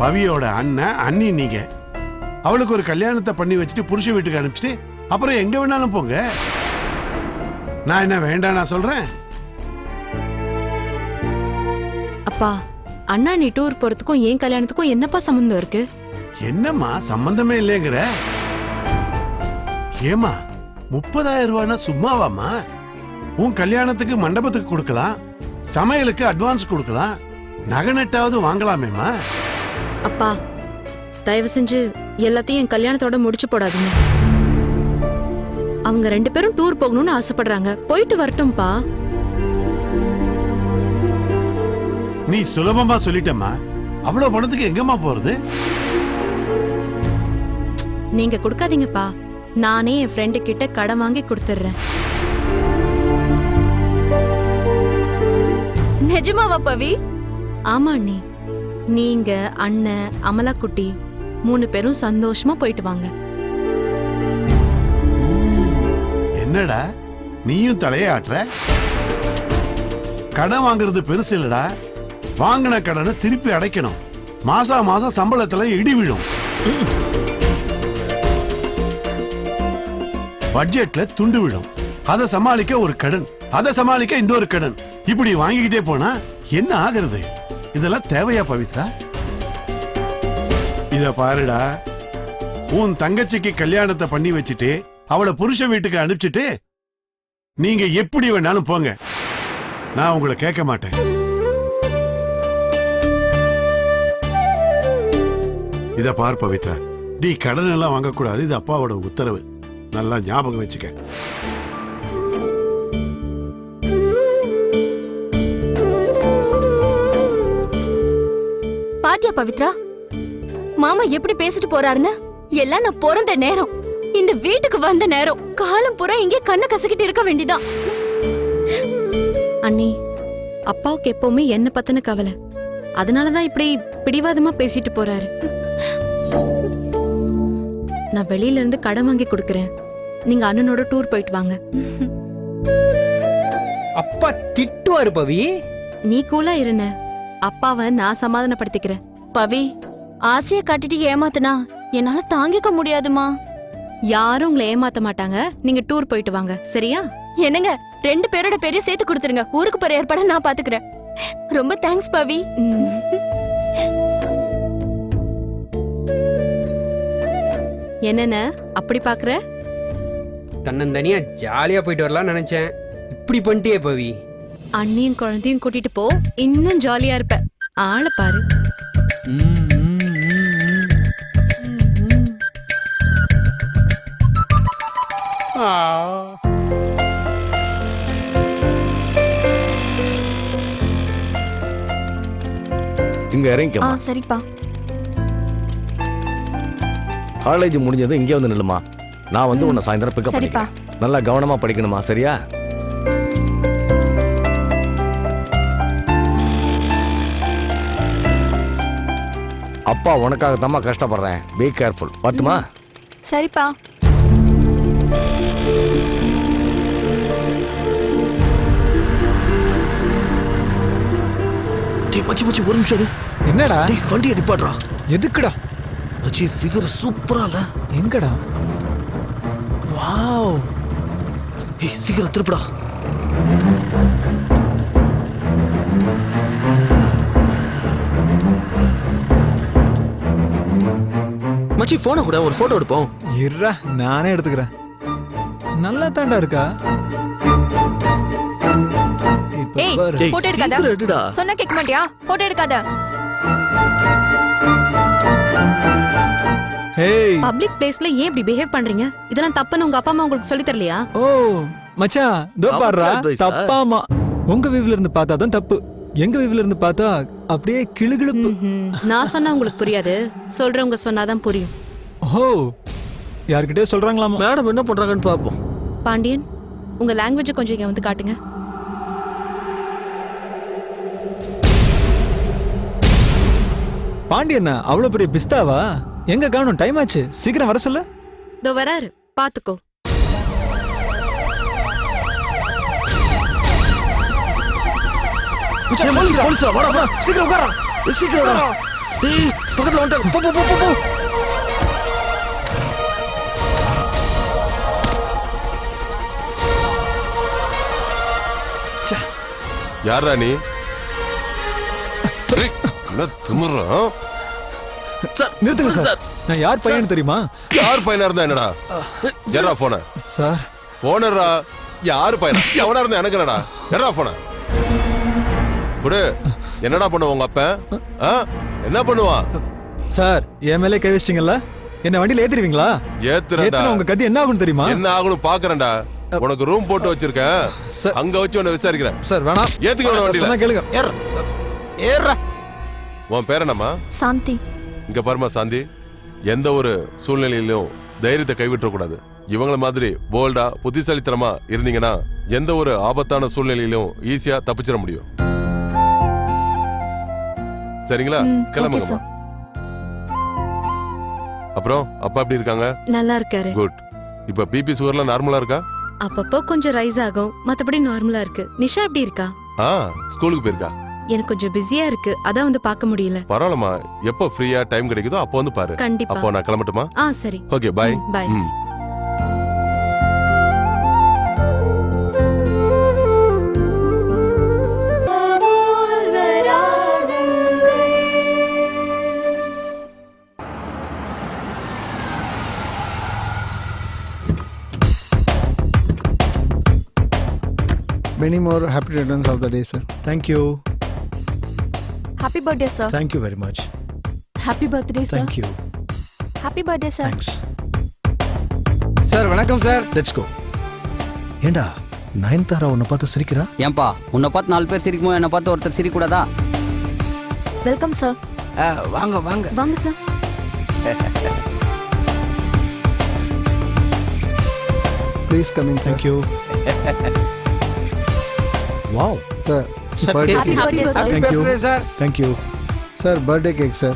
பவியோட அண்ணன் அண்ணி நீங்க. அவளுக்கு ஒரு கல்யாணத்தை பண்ணி வச்சுட்டு புருஷ வீட்டுக்கு அனுப்பிச்சிட்டு அப்புறம் எங்க வேணாலும் போங்க. நான் என்ன வேண்டாம் நான் சொல்றேன்? அப்பா அண்ணா நீ டூர் போறதுக்கும் என் கல்யாணத்துக்கும் என்னப்பா சம்மந்தம் இருக்கு? என்னம்மா சம்பந்தமே இல்லைங்கிற? ஏமா முப்பதாயிரம் ரூபாய்னா சும்மாவாம்மா? உன் கல்யாணத்துக்கு மண்டபத்துக்கு கொடுக்கலாம் சமையலுக்கு அட்வான்ஸ் கொடுக்கலாம் நகை நட்டாவது வாங்கலாமேம்மா? அப்பா தயவு செஞ்சு எல்லாத்தையும் என் கல்யாணத்தோட முடிச்சு போடாதீங்க. அவங்க ரெண்டு பேரும் டூர் போகணும்னு ஆசைப்படுறாங்க. போயிட்டு வரட்டும்பா. நீ சுலபமா சொல்லிட்டம்மா. அவ்வளவு பணத்துக்கு எங்கம்மா போறது? நீங்க கொடுக்காதீங்கப்பா. நானே என் ஃப்ரெண்டு கிட்ட கடன் வாங்கி கொடுத்துட்றேன். நிஜமாவா பவி? ஆமா அண்ணி. நீங்க அண்ணன் அமலா குட்டி மூணு பேரும் சந்தோஷமா போயிட்டு வாங்க. என்னடா? நீயும் தலையாட்டுற கடன் வாங்குறது பெருசு இல்லடா. வாங்கின கடனை திருப்பி அடைக்கணும். மாசா மாசம் சம்பளத்துல இடி விழும். பட்ஜெட்ல துண்டு விழும். அதை சமாளிக்க ஒரு கடன். அதை சமாளிக்க இன்னொரு கடன். இப்படி வாங்கிக்கிட்டே போனா என்ன ஆகுறது? இதெல்லாம் தேவையா பவித்ரா? இத பாருடா. உன் தங்கச்சிக்கு கல்யாணத்தை பண்ணி வச்சுட்டு அவளை புருஷ வீட்டுக்கு அனுப்பிச்சிட்டு நீங்க எப்படி வேணாலும் போங்க. நான் உங்களை கேட்க மாட்டேன். இத பார் பவித்ரா. நீ கடன் எல்லாம் வாங்கக்கூடாது. இது அப்பாவோட உத்தரவு. நல்லா ஞாபகம் வச்சுக்க. பாத்தியா பவித்ரா? மாமா எப்படி பேசிட்டு போறாருன்னு? எல்லாம் நான் பிறந்த நேரம். இந்த வீட்டுக்கு வந்த நேரம். காலம் பூரா இங்கே கண்ணை கசக்கிட்டு இருக்க வேண்டிதான். அண்ணி அப்பாவுக்கு எப்பவுமே என்ன பத்தின கவலை. அதனாலதான் இப்படி பிடிவாதமா பேசிட்டு போறாரு. நான் வெளியில இருந்து கடன் வாங்கி கொடுக்கறேன். நீங்க அண்ணனோட டூர் போயிட்டு வாங்க. அப்பா திட்டுவாரு பவி. நீ கூலா இருன. அப்பாவை நான் சமாதானப்படுத்திக்கிறேன். பவி. ஆசைய காட்டிட்டு ஏமாத்துனா என்னால தாங்கிக்க முடியாதுமா. யாரும் உங்களை ஏமாத்த மாட்டாங்க. நீங்க டூர் போயிட்டு வாங்க. சரியா? என்னங்க? ரெண்டு பேரோட பேரையும் சேர்த்து கொடுத்துருங்க. ஊருக்கு போற ஏற்பாட நான் பாத்துக்கிறேன். ரொம்ப தேங்க்ஸ் பவி. ம். என்னென்ன? அப்படி பாக்குற? தன்னந்தனியா ஜாலியா போயிட்டு வரலாம்னு நினைச்சேன். இப்படி பண்ணிட்டியே பவி. அண்ணியும் குழந்தையும் கூட்டிட்டு போ. இன்னும் ஜாலியா இருப்ப. ஆளை பாரு. இங்க இறங்கிக்கமா சரிப்பா. காலேஜ் முடிஞ்சதும் இங்கே வந்து நில்லுமா. நான் வந்து உன்னை சாயந்தரம் பிக்கப் சரிப்பா. பண்ணிக்கிறேன். நல்லா கவனமா படிக்கணுமா சரியா? அப்பா உனக்காக கஷ்டப்படுறேன். பி கேர்ஃபுல் வரட்டுமா? சரிப்பா. டேய் மச்சி மச்சி ஒரு நிமிஷம் இரு. என்னடா? டேய் வண்டியை நிப்பாட்றா எதுக்குடா? மச்சி ஃபிகர் சூப்பரா இல்ல. எங்கடா? வாவ். ஏய் சீக்கிரம் திருப்புடா. மச்சி போனை கூட ஒரு போட்டோ எடுப்போம். இருடா நானே எடுத்துக்கிறேன். நல்லா தாண்டா இருக்கா? இப்ப ஏய் பாரு. டேய் போட்டோ எடுக்காத சீக்கிரம் எடுடா. சொன்னா கேட்க மாட்டியா? போட்டோ எடுக்காத. ஏய் பப்ளிக் பிளேஸ்ல ஏன் இப்படி பிஹேவ் பண்றீங்க? இதெல்லாம் தப்புன்னு உங்க அப்பா அம்மா உங்களுக்கு சொல்லி தரலையா? ஓ மச்சான் இதோ அவன் பாடுறா advice ஆ? தப்பாமா உங்க வியூல இருந்து பார்த்தா தான் தப்பு. எங்க வியூல இருந்து பார்த்தா அப்படியே கிளுகிளுப்பு. நான் சொன்னா உங்களுக்கு புரியாது. சொல்றவங்க சொன்னாதான் புரியும். ஓ யார்கிட்டயே சொல்றாங்களாமா? மேடம் என்ன பண்றாங்கன்னு பாப்போம். பாண்டியன் உங்க லாங்குவேஜை கொஞ்சம் இங்க வந்து காட்டுங்க. பாண்டியண்ணா அவ்வளவு பெரிய பிஸ்தாவா? எங்க காணும்? டைம் ஆச்சு. சீக்கிரம் வர சொல்லு. இதோ வராரு. பாத்துக்கோ போலீஸா வாடா வாடா சீக்கிரம் உட்காரா. சீக்கிரம் வாடா. ஏய் பக்கத்துல வந்துட்டாங்க போ போ போ, போ யாரா நீ? சார் நிறுத்துங்க சார். நான் யார் பையன் தெரியுமா? யார் பையனா இருந்தா என்னடா? யாரா போன? சார். போனரா யாரு பையனா? எவனா இருந்தா எனக்கு என்னடா? என்னடா போன? குடு. என்னடா பண்ணுவ உங்க அப்ப? என்ன பண்ணுவான் சார் என் மேலே கை வச்சிட்டீங்கல்ல? என்ன வண்டியில ஏத்திடுவீங்களா? ஏத்துறேன்டா. ஏத்துனா உங்க கதி என்ன ஆகும் தெரியுமா? என்ன ஆகணும் பாக்குறேன்டா. உனக்கு ரூம் போட்டு வச்சிருக்கேன். சார். அங்க வச்சு உன்னை விசாரிக்கிறேன். சார் வேணாம் ஏத்துக்க வேணாம் வண்டியில. கேளுங்க. ஏறா. உன் பேர் என்னம்மா? சாந்தி. இங்க பாருமா சாந்தி. எந்த ஒரு சூழ்நிலையிலும் தைரியத்தை கைவிட்டுற கூடாது. இவங்கள மாதிரி போல்டா புத்திசாலித்தனமா இருந்தீங்கன்னா எந்த ஒரு ஆபத்தான சூழ்நிலையிலும் ஈஸியா தப்பிச்சிட முடியும். சரிங்களா? கிளம்புங்கம்மா. அப்புறம் அப்பா எப்படி இருக்காங்க? நல்லா இருக்காரு. குட் இப்ப பிபி சுகர்லாம் நார்மலா இருக்கா? அப்பப்போ கொஞ்சம் ரைஸ் ஆகும். மத்தபடி நார்மலா இருக்கு. நிஷா எப்படி இருக்கா? ஆ ஸ்கூலுக்கு போயிருக்கா? எனக்கு கொஞ்சம் பிஸியா இருக்கு. அதான் வந்து பார்க்க முடியல. பரவாயில்லம்மா. எப்போ ஃப்ரீயா டைம் கிடைக்குதோ அப்போ வந்து பாரு. கண்டிப்பா. அப்போ நான் கிளம்பட்டுமா? ஆ சரி. ஓகே பாய் பாய் ம் Many more happy returns of the day, sir. Thank you happy birthday sir thank you very much happy birthday sir thank you happy birthday sir thanks sir வணக்கம் சார் லெட்ஸ் கோ ஏண்டா நயன்தாரா உன்னை பார்த்து சிரிக்கிறா? ஏன்பா உன்னை பார்த்து நாலு பேர் சிரிக்கும்போது என்னை பார்த்து ஒருத்தர் சிரிக்கூடாதா வெல்கம் சார் வாங்க வாங்க. வாங்க sir Please come in, sir. Thank you wow Sir, birthday happy cake. Birthday sir thank you sir thank you Sir, birthday cake, sir.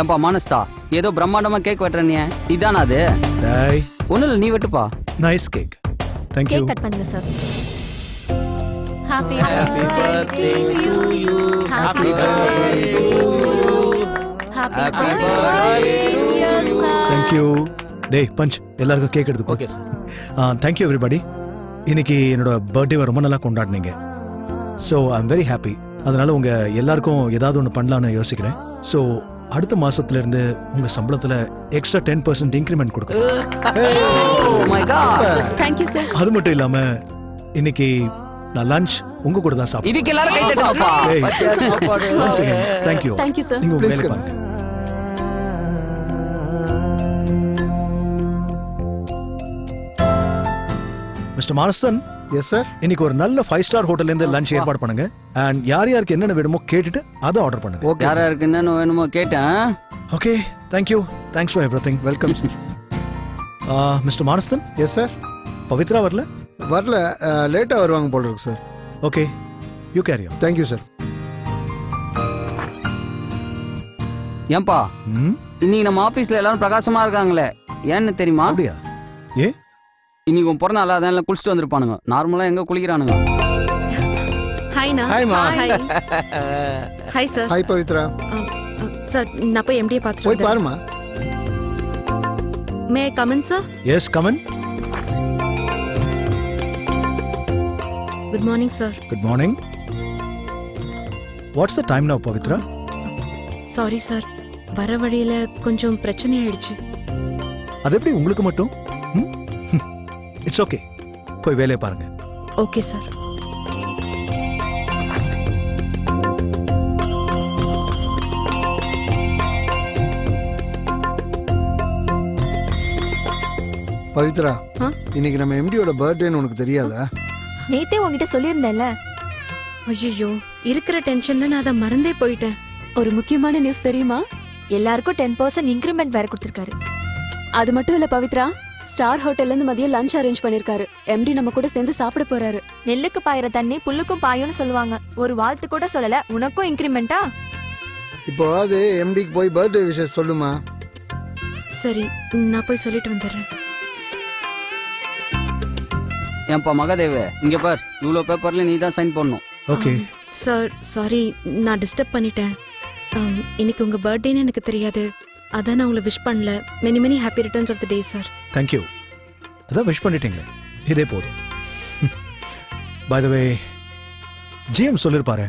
ஏன்பா மானஸ்தா? ஏதோ பிரம்மாண்டமா கேக் வெட்டுற நீ. இதானா அது? டேய். ஒன்றும் இல்லை நீ வெட்டுப்பா. Nice cake thank you cake cut பண்ணுங்க sir Happy birthday to you. Happy birthday to you. Happy birthday to you. Thank you டேய் பஞ்ச் எல்லாருக்கும் கேக் எடுத்து ஓகே தேங்க் யூ எவ்ரிபடி இன்னைக்கு என்னோட பர்த்டேவை ரொம்ப நல்லா கொண்டாடினீங்க. So I am very happy அதனால உங்க எல்லாருக்கும் ஏதாவது ஒன்று பண்ணலான்னு யோசிக்கிறேன். ஸோ அடுத்த மாசத்துல இருந்து உங்க சம்பளத்துல எக்ஸ்ட்ரா டென் பர்சன்ட் இன்க்ரிமெண்ட் கொடுக்குறேன். ஓ my god thank you sir அது மட்டும் இல்லாம இன்னைக்கு நான் லஞ்ச் உங்க கூட தான் சாப்பிடுறேன். இதுக்கு எல்லாரும் கை தட்டுவாப்பா thank you Thank you, sir. நீங்க உங்க come. பாருங்க. Mister மானஸ்தன் Yes, sir. இன்னைக்கு ஒரு நல்ல ஃபைவ் ஸ்டார் ஹோட்டல்ல இருந்து லஞ்ச் ஏற்பாடு பண்ணுங்க. அண்ட் யார் யாருக்கு என்னென்ன வேணுமோ கேட்டுட்டு அதை ஆர்டர் பண்ணுங்க. Okay, யாரா. இருக்கு என்னன்னு வேணுமோ கேட்டேன் okay thank you thanks for everything Welcome, sir. Mister Manasthan Yes, sir. Pavithra வரல? வரல. லேட்டாக வருவாங்க போல இருக்கு sir okay you carry thank you sir ஏன்பா? ம்? இன்னைக்கு நம்ம ஆபீஸ்ல எல்லாரும் பிரகாசமா இருக்காங்களே. ஏன்னு தெரியுமா? அப்படியா? ஏ இன்னைக்கு உன் பிறந்த நாள் அதான் எல்லாம் குளிச்சுட்டு வந்திருப்பானுங்க. நார்மலா எங்க குளிக்கிறானுங்க? ஹாய்ண்ணா ஹாய்மா. Hi hi sir hi Pavithra. Sir நான் போய் எம்டியை போய் பார்த்துட்டு பாருமா may come in sir yes come in good morning sir good morning what's the time now Pavithra sorry sir வர வழியில கொஞ்சம் பிரச்சனை ஆயிடுச்சு. அது எப்படி உங்களுக்கு மட்டும்? It's okay. போய் வேலையை பாருங்க. Okay sir. பவித்ரா ஆ? இன்னைக்கு நம்ம எம்டியோட பர்த்டேன்னு உனக்கு தெரியாதா? நேத்தே உங்ககிட்ட சொல்லியிருந்தேன்ல. ஐயோ இருக்கிற டென்ஷன்ல நான் அதை மறந்தே போயிட்டேன். ஒரு முக்கியமான நியூஸ் தெரியுமா? எல்லாருக்கும் டென் பர்சன்ட் இன்க்ரிமெண்ட் வேற கொடுத்துருக்காரு. அது மட்டும் இல்ல பவித்ரா. ஸ்டார் ஹோட்டல்ல இருந்து மதியம் லஞ்ச் அரேஞ்ச் பண்ணிருக்காரு. எம்டி நம்ம கூட சேர்ந்து சாப்பிட போறாரு. நெல்லுக்கு பாயிற தண்ணி புல்லுக்கும் பாயும்னு சொல்லுவாங்க. ஒரு வாழ்த்து கூட சொல்லல உனக்கும் இன்க்ரிமெண்டா இப்போ அது எம்டிக்கு போய் பர்த்டே விஷயம் சொல்லுமா? சரி நான் போய் சொல்லிட்டு வந்துடுறேன். ஏன்பா மகாதேவ் இங்க பார். இவ்வளோ பேப்பர்ல நீ தான் சைன் பண்ணணும் ஓகே சார் சாரி நான் டிஸ்டர்ப் பண்ணிட்டேன். இன்னைக்கு உங்க பர்த்டேன்னு எனக்கு தெரியாது. அதான் நான் உங்களை விஷ் பண்ணல. Many many happy returns of the day sir thank you அதான் விஷ் பண்ணிட்டீங்களே. இதே போதும். பை த வே ஜிஎம் சொல்லிருப்பாரு.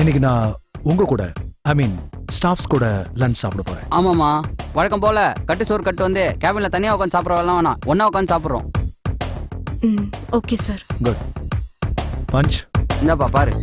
இன்னைக்கு நான் உங்க கூட ஐ மீன் ஸ்டாஃப்ஸ் கூட லஞ்ச் சாப்பிட போறேன். ஆமாமா வழக்கம் போல கட்டு சோறு கட்டு வந்து கேபின்ல தனியா உட்காந்து சாப்பிட்றவெல்லாம் வேணாம். ஒண்ணா உட்காந்து சாப்பிட்றோம். ம் ஓகே சார் குட் பஞ்ச் இந்தாப்பா பாரு.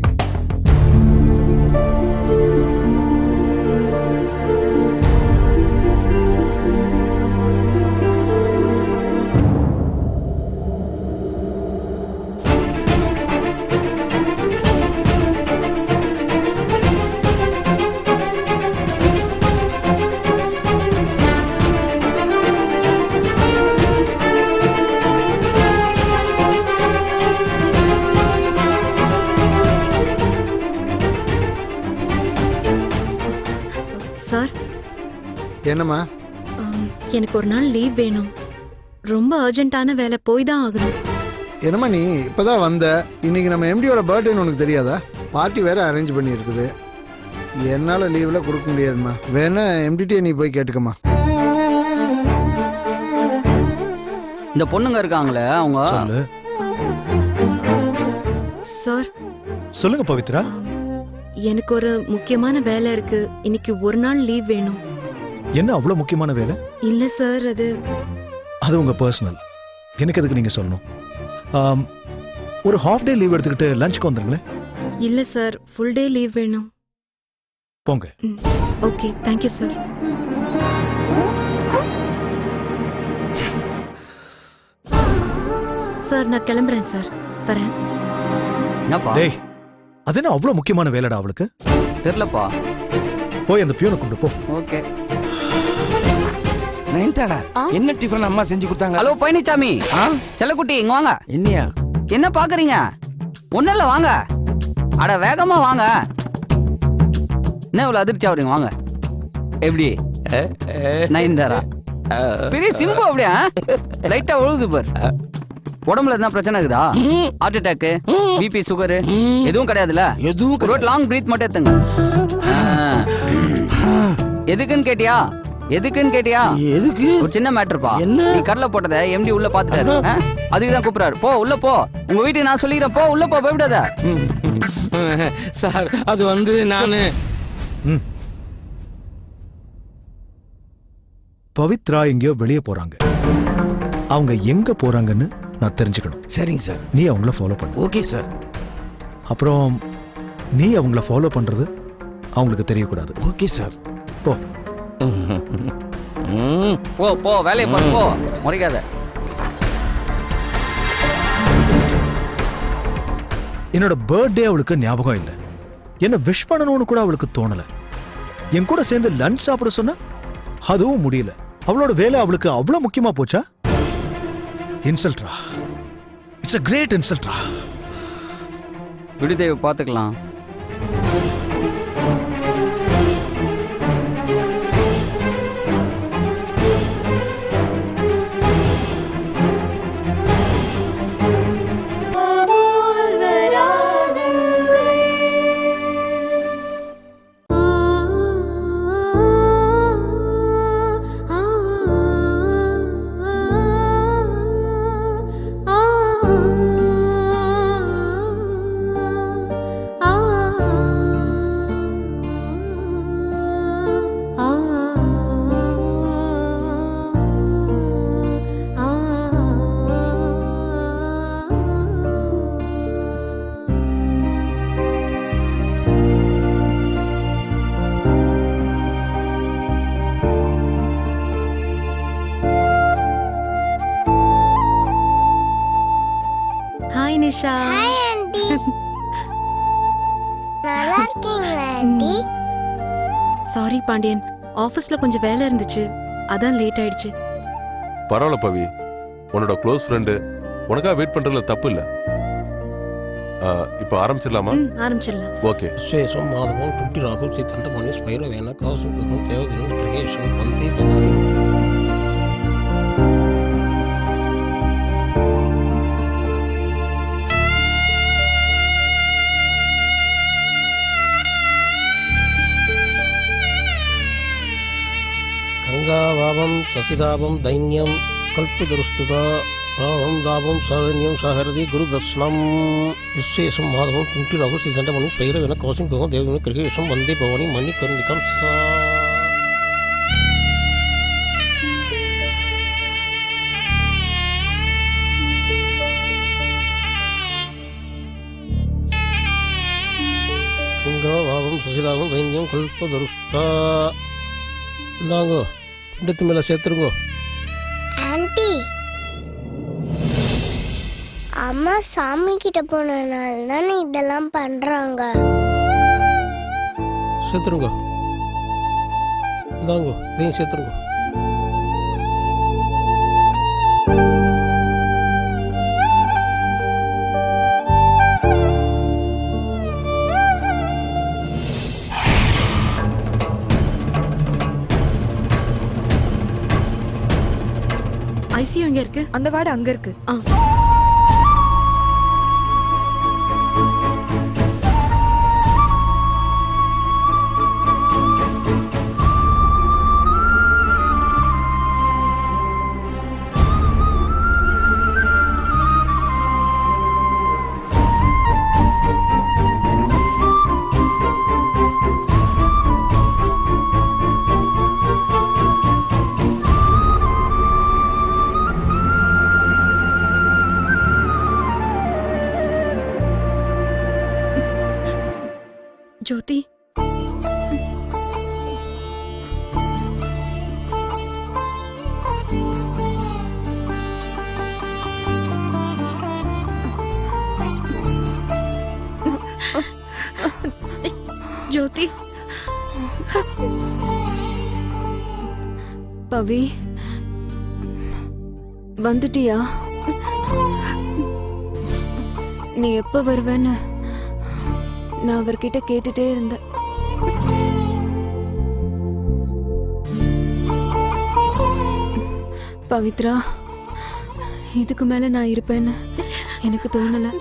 என்னம்மா? um, எனக்கு ஒரு நாள் லீவ் வேணும். ரொம்ப அர்ஜென்ட்டான வேலை போய் தான் ஆகணும். என்னம்மா நீ இப்பதான் வந்த? இன்னைக்கு நம்ம எம்டியோட பர்த்டேன்னு உனக்கு தெரியாதா? பார்ட்டி வேற அரேஞ்ச் பண்ணியிருக்குது. என்னால் லீவில் கொடுக்க முடியாதும்மா. வேணா எம்டிடியை நீ போய் கேட்டுக்கம்மா. இந்த பொண்ணுங்க இருக்காங்களே அவங்க? சொல்லு. சார் சொல்லுங்க பவித்ரா. எனக்கு ஒரு முக்கியமான வேலை இருக்கு. இன்னைக்கு ஒரு நாள் லீவ் வேணும். என்ன அவ்வளவு முக்கியமான வேலை? இல்ல சார் அது அது உங்க பர்சனல் எனக்கு எதுக்கு நீங்க சொல்லணும்? ஆம், ஒரு ஹாஃப் டே லீவ் எடுத்துக்கிட்டு லஞ்சுக்கு வந்துருங்களேன். இல்ல சார் ஃபுல் டே லீவ் வேணும். போங்க. ஓகே தேங்க்யூ சார் சார் நான் கிளம்புறேன் சார் வரேன். என்னப்பா? டேய் அது என்ன அவ்வளவு முக்கியமான வேலைடா அவளுக்கு? தெரிலப்பா போய் அந்த பியூனை கொண்டு போ. ஓகே. நயன்தாடா ஆ? என்ன டிஃபன் அம்மா செஞ்சு கொடுத்தாங்க? ஹலோ பழனிசாமி ஆ? செல்லக்குட்டி இங்க வாங்க. என்னையா? என்ன பாக்குறீங்க? ஒன்னும் இல்ல வாங்க. அட வேகமா வாங்க. என்ன இவ்வளவு அதிர்ச்சி ஆகுறீங்க வாங்க. எப்படி? நயன்தாரா? பெரிய சிம்பு அப்படியா? லைட்டா ஒழுகுது பார். உடம்புல எதுனா பிரச்சனை இருக்குதா? ஹார்ட் அட்டாக்கு பிபி சுகர் எதுவும் கிடையாதுல்ல? எதுவும் ஒரு லாங் பிரீத் மட்டும் எடுத்துங்க. எதுக்குன்னு கேட்டியா? எதுக்குன்னு கேட்டியா? எதுக்கு? ஒரு சின்ன மேட்டர்ப்பா. என்ன? நீ கடலை போட்டத எம்டி உள்ள பாத்துட்டாரு? அதுக்கு தான் கூப்பிடுறாரு. போ உள்ள போ. உங்க வீட்டுக்கு நான் சொல்லிக்கிறேன். போ உள்ள போ பயப்படாத சார் அது வந்து நானு. ம். பவித்ரா எங்கேயோ வெளியே போறாங்க. அவங்க எங்க போறாங்கன்னு நான் தெரிஞ்சுக்கணும். சரிங்க சார். நீ அவங்கள ஃபாலோ பண்ணு. Okay sir. அப்புறம் நீ அவங்கள ஃபாலோ பண்றது அவங்களுக்கு தெரியக்கூடாது. Okay sir. போ. போ போ வேலையை பாரு போ. முறைக்காத. என்னோட பர்த்டே அவளுக்கு ஞாபகம் இல்லை. என்ன விஷ் பண்ணணும்னு கூட அவளுக்கு தோணல. என் கூட சேர்ந்து லஞ்ச் சாப்பிட சொன்னா அதுவும் முடியல. அவளோட வேலை அவளுக்கு அவ்வளவு முக்கியமா போச்சா? இன்சல்ட்ரா இட்ஸ் a கிரேட் இன்சல்ட்ரா விடுதேவி பாத்துக்கலாம் பாண்டியன் ஆபீஸ்ல கொஞ்சம் வேலை இருந்துச்சு. அதான் லேட் ஆயிடுச்சு. பரவாயில்ல பவி. உன்னோட க்ளோஸ் ஃப்ரெண்டு உனக்காக வெயிட் பண்றதுல தப்பு இல்ல. இப்போ ஆரம்பிச்சிடலாமா? ம் ஆரம்பிச்சிடலாம். ஓகே விசேஷம் மாதவம் டும்டி ராகு சீத்தண்டமணி ஸ்பைரவேன காசும் குகம் தேவதினம் கிரகேஷம் பந்தி பவானி கங்காவாபம் சசிதாபம் தைன்யம் கல்பதுருஸ்துதா ராவம் தாபம் சாதன்யம் சஹரதி குரு தர்ஷனம் விசேஷம் மாதவம் குண்டி ரகு சிதண்டமணி பைரவென கோசிங் போகம் தேவன கிரகேஷம் வந்தே பவனி மணி கருணிகம் சா. வாவம் சசிதாபம் வைந்தியம் கல்பதுருஸ்தா. இந்தாங்கோ. பிண்டத்து மேலே சேர்த்துருங்கோ. ஆண்டி அம்மா சாமி கிட்ட போனனால தானே இதெல்லாம் பண்றாங்க. சேர்த்துருங்க. இந்தாங்கோ இதையும் சேர்த்துருங்க. எங்க இருக்கு? அந்த வார்டு அங்க இருக்கு. பவி வந்துட்டியா? நீ எப்ப வருவேன்னு நான் அவர்கிட்ட கேட்டுட்டே இருந்தேன். பவித்ரா இதுக்கு மேல நான் இருப்பேன்னு எனக்கு தோணல.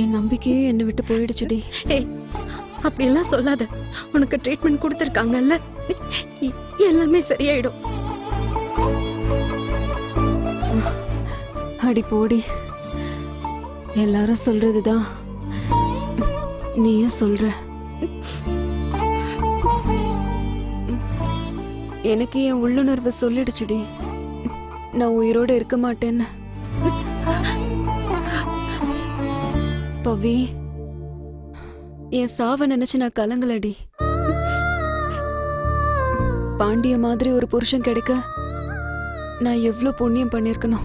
என் நம்பிக்கையே என்னை விட்டு போயிடுச்சுடி. ஏய் அப்படியெல்லாம் சொல்லாத. உனக்கு ட்ரீட்மெண்ட் கொடுத்துருக்காங்கல்ல. எல்லாமே சரியாயிடும். அடி போடி. எல்லாரும் சொல்றதுதான் நீயும் சொல்ற. எனக்கு என் உள்ளுணர்வு சொல்லிடுச்சுடி. நான் உயிரோட இருக்க மாட்டேன்னு. பவி என் சாவை நினைச்சு நான் கலங்கலடி. பாண்டிய மாதிரி ஒரு புருஷன் கிடைக்க நான் எவ்வளவு புண்ணியம் பண்ணிருக்கணும்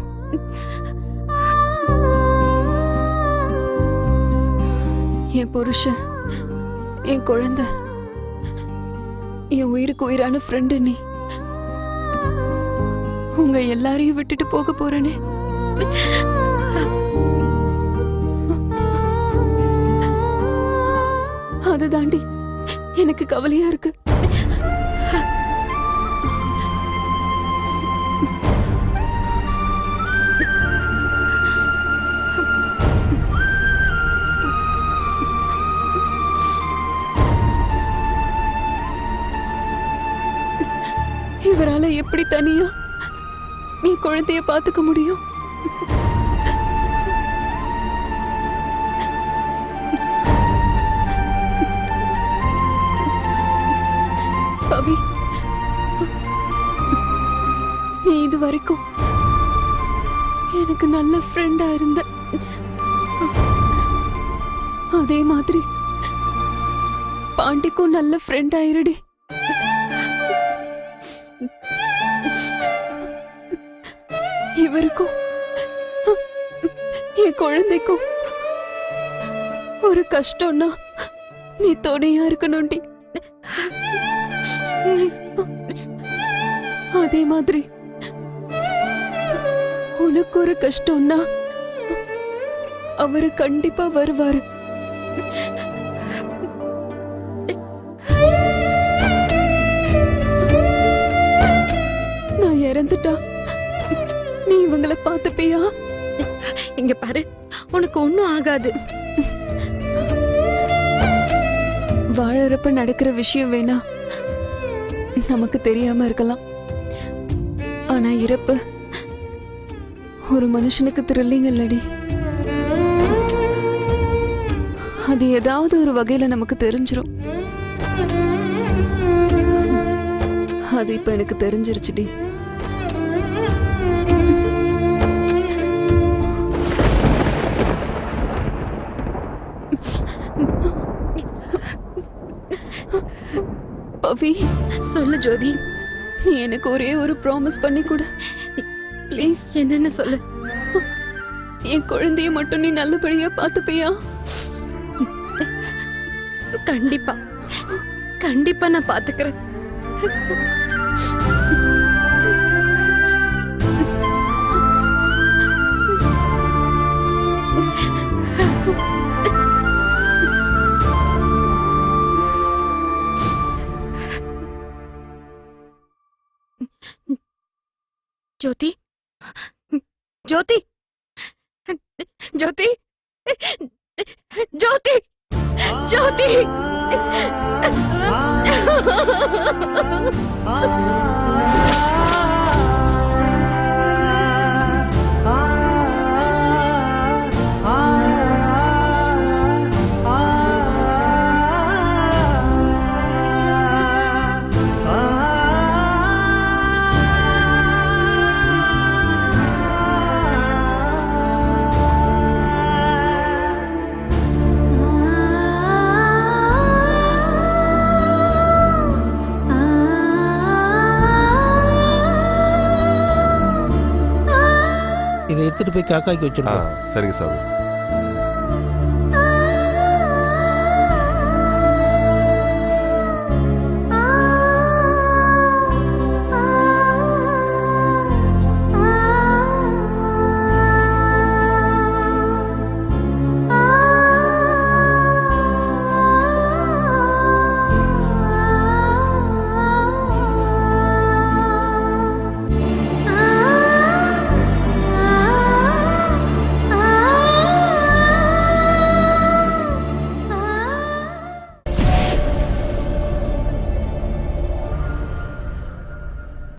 என் புருஷன் என் குழந்தை என் உயிருக்கு உயிரான ஃப்ரெண்டு நீ. உங்க எல்லாரையும் விட்டுட்டு போக போறேனே. அதுதாண்டி எனக்கு கவலையா இருக்கு. எப்படி தனியா நீ குழந்தைய பாத்துக்க முடியும்? பவி நீ இது வரைக்கும் எனக்கு நல்ல ஃப்ரெண்டா இருந்த. அதே மாதிரி பாண்டிக்கும் நல்ல ஃப்ரெண்ட் ஆயிருடி குழந்தைக்கும். ஒரு கஷ்டம்னா நீ துணையா இருக்கணும்டி. அதே மாதிரி உனக்கு ஒரு கஷ்டம்னா அவரு கண்டிப்பா வருவாரு. நான் இறந்துட்டா நீ இவங்கள பார்த்துப்பியா? இங்க பாரு. உனக்கு ஒன்றும் ஆகாது. வாழறப்ப நடக்கிற விஷயம் வேணா நமக்கு தெரியாம இருக்கலாம். ஆனா இறப்பு ஒரு மனுஷனுக்கு த்ரில்லிங் இல்லடி. அது ஏதாவது ஒரு வகையில நமக்கு தெரிஞ்சிடும் அது இப்ப எனக்கு தெரிஞ்சிருச்சுடி. பவி சொல்லு ஜோதி. நீ எனக்கு ஒரே ஒரு ப்ராமிஸ் பண்ணி கொடு. ப்ளீஸ் என்னன்னு சொல்லு. என் குழந்தைய மட்டும் நீ நல்லபடியா பார்த்துப்பியா? கண்டிப்பா. கண்டிப்பா நான் பாத்துக்கிறேன் ஜோதி ஜோதி ஜோதி ஜோதி ஜோதி இதை எடுத்துட்டு போய் காக்காய்க்கு ஆ வச்சிருக்கோம் சரிங்க சாமி.